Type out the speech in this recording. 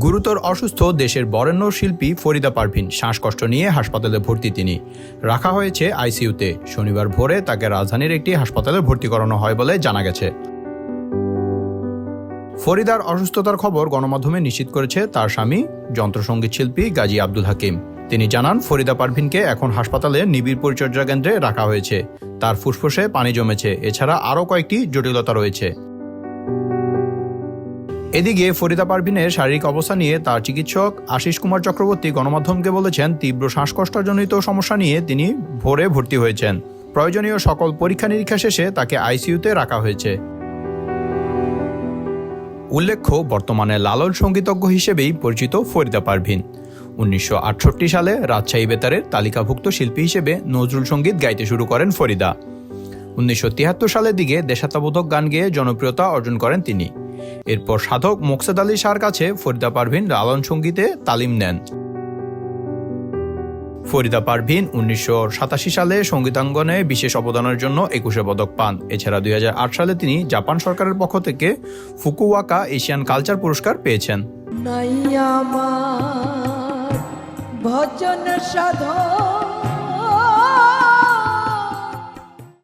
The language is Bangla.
গুরুতর অসুস্থ দেশের বরেণ্য শিল্পী ফরিদা পারভিন শ্বাসকষ্ট নিয়ে হাসপাতালে ভর্তি তিনি। রাখা হয়েছে আইসিইউতে। শনিবার ভোরে তাকে রাজধানীর একটি হাসপাতালে ভর্তি করানো হয় বলে জানা গেছে। ফরিদার অসুস্থতার খবর গণমাধ্যমে নিশ্চিত করেছে তার স্বামী যন্ত্রসঙ্গীত শিল্পী গাজী আব্দুল হাকিম। তিনি জানান, ফরিদা পারভিনকে এখন হাসপাতালে নিবিড় পরিচর্যা কেন্দ্রে রাখা হয়েছে। তার ফুসফুসে পানি জমেছে। এছাড়া আরও কয়েকটি জটিলতা রয়েছে। এদিকে ফরিদা পারভিনের শারীরিক অবস্থা নিয়ে তার চিকিৎসক আশিস কুমার চক্রবর্তী গণমাধ্যমকে বলেছেন, তীব্র শ্বাসকষ্টজনিত সমস্যা নিয়ে তিনি ভোরে ভর্তি হয়েছেন। প্রয়োজনীয় সকল পরীক্ষা নিরীক্ষা শেষে তাকে আইসিইউতে রাখা হয়েছে। উল্লেখ্য, বর্তমানে লালন সঙ্গীতজ্ঞ হিসেবেই পরিচিত ফরিদা পারভিন। উনিশশো আটষট্টি সালে রাজশাহী বেতারের তালিকাভুক্ত শিল্পী হিসেবে নজরুল সংগীত গাইতে শুরু করেন ফরিদা। উনিশশো তিয়াত্তর সালের দিকে দেশাত্মবোধক গান গেয়ে জনপ্রিয়তা অর্জন করেন তিনি। এরপর সাধক মোকসেদ আলী শাহর কাছে ফরিদা পারভিন লালন সঙ্গীতে তালিম নেন। ফরিদা পারভিন উনিশশো সাতাশি সালে সঙ্গীতাঙ্গনে বিশেষ অবদানের জন্য একুশে পদক পান। এছাড়া দুই হাজার আট সালে তিনি জাপান সরকারের পক্ষ থেকে ফুকুওয়াকা এশিয়ান কালচার পুরস্কার পেয়েছেন। ভজন সাধন